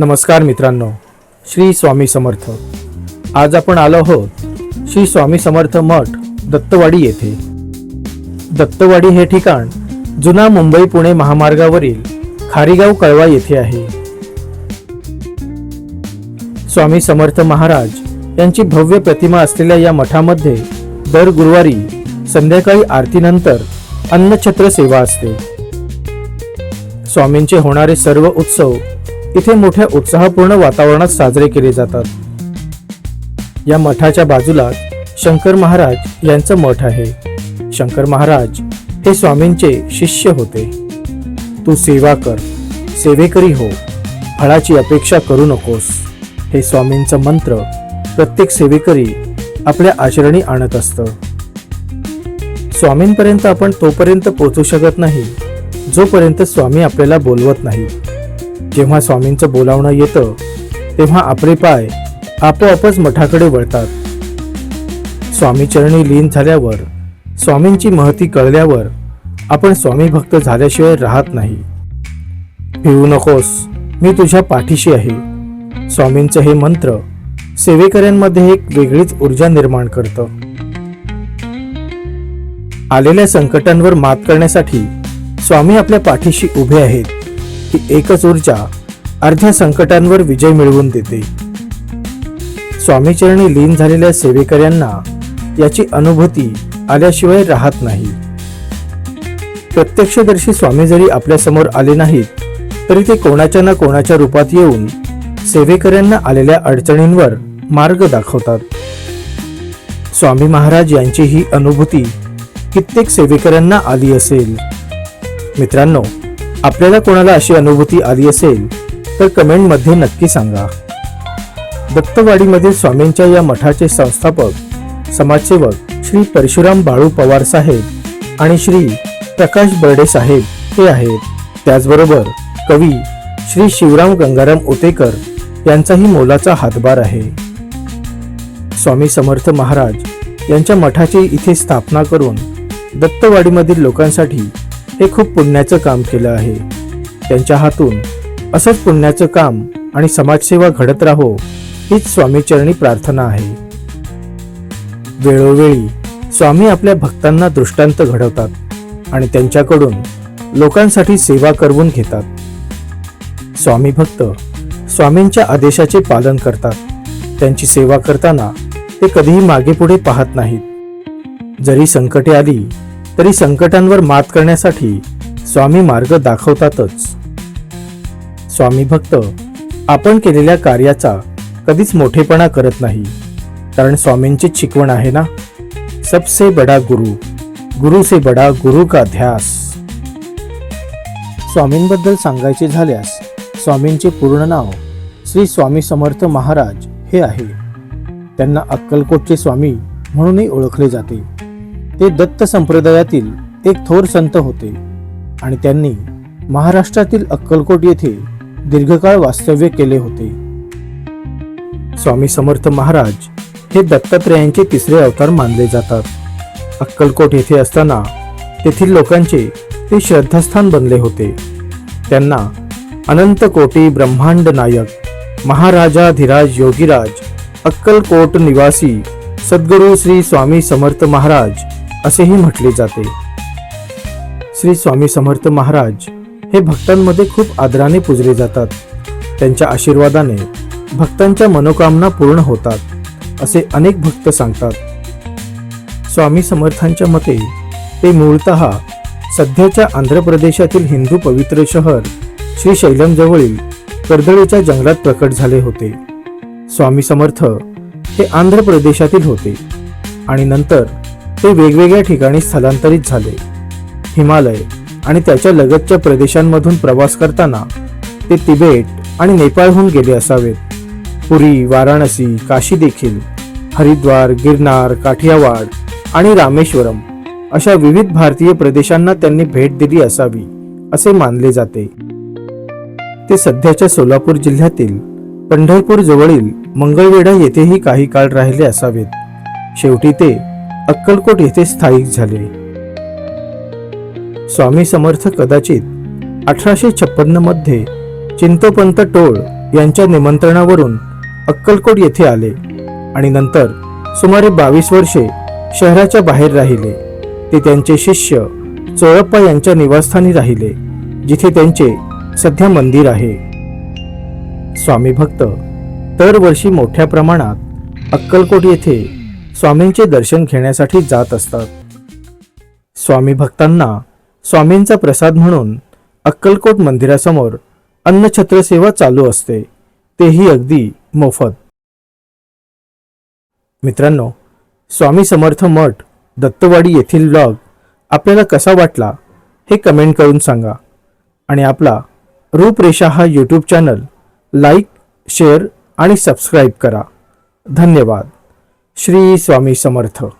नमस्कार मित्रांनो श्री स्वामी समर्थ. आज आपण आलो आहोत श्री स्वामी समर्थ मठ दत्तवाडी येथे. दत्तवाडी हे ठिकाण जुना मुंबई पुणे महामार्गावरील खारीगाव कळवा येथे आहे. स्वामी समर्थ महाराज यांची भव्य प्रतिमा असलेल्या या मठामध्ये दर गुरुवारी संध्याकाळी आरतीनंतर अन्नछत्र सेवा असते. स्वामींचे होणारे सर्व उत्सव इथे मोठ्या उत्साहपूर्ण वातावरणात साजरे केले जातात. या मठाच्या बाजूला शंकर महाराज यांचं मठ आहे. शंकर महाराज हे स्वामींचे शिष्य होते. तू सेवा कर सेवेकरी हो फळाची अपेक्षा करू नकोस. हे स्वामींचं मंत्र प्रत्येक सेवेकरी आपल्या आचरणी आणत असतं. स्वामींपर्यंत आपण तोपर्यंत पोचू शकत नाही जोपर्यंत स्वामी आपल्याला बोलवत नाही. जेव्हा स्वामींचं बोलावणं येतं तेव्हा आपले पाय आपोआपच मठाकडे वळतात. स्वामीचरणी लीन झाल्यावर स्वामींची महती कळल्यावर आपण स्वामी भक्त झाल्याशिवाय राहत नाही. भिवू नकोस मी तुझ्या पाठीशी आहे. स्वामींचं हे मंत्र सेवेकऱ्यांमध्ये एक वेगळीच ऊर्जा निर्माण करतं. आलेल्या संकटांवर मात करण्यासाठी स्वामी आपल्या पाठीशी उभे आहेत. ही एकच ऊर्जा अर्ध्या संकटांवर विजय मिळवून देते. स्वामीचरणी लीन झालेल्या सेवेकऱ्यांना याची अनुभूती आल्याशिवाय राहत नाही. प्रत्यक्षदर्शी स्वामी जरी आपल्यासमोर आले नाहीत तरी ते कोणाच्या ना कोणाच्या रूपात येऊन सेवेकऱ्यांना आलेल्या अडचणींवर मार्ग दाखवतात. स्वामी महाराज यांची ही अनुभूती कित्येक सेवेकऱ्यांना आली असेल. मित्रांनो आपल्याला कोणाला अशी अनुभूती आली असेल तर कमेंटमध्ये नक्की सांगा. दत्तवाडीमधील स्वामींच्या या मठाचे संस्थापक समाजसेवक श्री परशुराम बाळू पवार साहेब आणि श्री प्रकाश बर्डे साहेब हे आहेत. त्याचबरोबर कवी श्री शिवराम गंगाराम उतेकर यांचाही मोलाचा हातभार आहे. स्वामी समर्थ महाराज यांच्या मठाची इथे स्थापना करून दत्तवाडीमधील लोकांसाठी हे खूप पुण्याचं काम केलं आहे. त्यांच्या हातून असंच पुण्याचं काम आणि समाजसेवा घडत राहो हीच स्वामीचरणी प्रार्थना आहे. वेळोवेळी स्वामी आपल्या भक्तांना दृष्टांत घडवतात आणि त्यांच्याकडून लोकांसाठी सेवा करवून घेतात. स्वामी भक्त स्वामींच्या आदेशाचे पालन करतात. त्यांची सेवा करताना ते कधीही मागे पुढे पाहत नाहीत. जरी संकटे आली तरी संकटांवर मात करण्यासाठी स्वामी मार्ग दाखवतातच. स्वामी भक्त आपण केलेल्या कार्याचा कधीच मोठेपणा करत नाही. कारण स्वामींची शिकवण आहे ना? सबसे बडा गुरु गुरु से बडा गुरु का ध्यास. स्वामींबद्दल सांगायचे झाल्यास स्वामींचे पूर्ण नाव श्री स्वामी समर्थ महाराज हे आहे. त्यांना अक्कलकोटचे स्वामी म्हणूनही ओळखले जाते. ते दत्त संप्रदायातील एक थोर संत होते आणि त्यांनी महाराष्ट्रातील अक्कलकोट येथे दीर्घकाळ वास्तव्य केले होते. स्वामी समर्थ महाराज हे दत्तात्रयांचे तिसरे अवतार मानले जातात. अक्कलकोट येथे असताना तेथील लोकांचे ते श्रद्धास्थान बनले होते. त्यांना अनंत कोटी ब्रह्मांड नायक महाराजाधिराज योगीराज अक्कलकोट निवासी सद्गुरू श्री स्वामी समर्थ महाराज असेही म्हटले जाते. श्री स्वामी समर्थ महाराज हे भक्तांमध्ये खूप आदराने पूजले जातात. त्यांच्या आशीर्वादाने भक्तांच्या मनोकामना पूर्ण होतात असे अनेक भक्त सांगतात. स्वामी समर्थांच्या मते ते मूळतः सध्याच्या आंध्र प्रदेशातील हिंदू पवित्र शहर श्री शैलमजवळील कर्दळीच्या जंगलात प्रकट झाले होते. स्वामी समर्थ हे आंध्र प्रदेशातील होते आणि नंतर ते वेगवेगळ्या ठिकाणी स्थलांतरित झाले. हिमालय आणि त्याच्या लगतच्या प्रदेशांमधून प्रवास करताना ते तिबेट आणि नेपाळहून गेले असावेत. पुरी वाराणसी काशी देखील हरिद्वार गिरनार काठियावाड आणि रामेश्वरम अशा विविध भारतीय प्रदेशांना त्यांनी भेट दिली असावी असे मानले जाते. ते सध्याच्या सोलापूर जिल्ह्यातील पंढरपूर जवळील मंगळवेढा येथेही काही काळ राहिले असावेत. शेवटी ते अक्कलकोट येथे स्थायिक झाले. स्वामी समर्थ कदाचित अठराशे छप्पन्नमध्ये चिंतोपंत टोळ यांच्या निमंत्रणावरून अक्कलकोट येथे आले आणि नंतर सुमारे बावीस वर्षे शहराच्या बाहेर राहिले. ते त्यांचे शिष्य चोळप्पा यांच्या निवासस्थानी राहिले जिथे त्यांचे सध्या मंदिर आहे. स्वामी भक्त दरवर्षी मोठ्या प्रमाणात अक्कलकोट येथे स्वामींचे दर्शन घेण्यासाठी जात असतात. स्वामी भक्तांना स्वामींचा प्रसाद म्हणून अक्कलकोट मंदिरासमोर अन्नछत्र सेवा चालू असते. तेही अगदी मोफत. मित्रांनो स्वामी समर्थ मठ दत्तवाडी येथील ब्लॉग आपल्याला कसा वाटला हे कमेंट करून सांगा. आणि आपला रूपरेषा हा यूट्यूब चॅनल लाईक शेअर आणि सबस्क्राईब करा. धन्यवाद. श्री स्वामी समर्थ.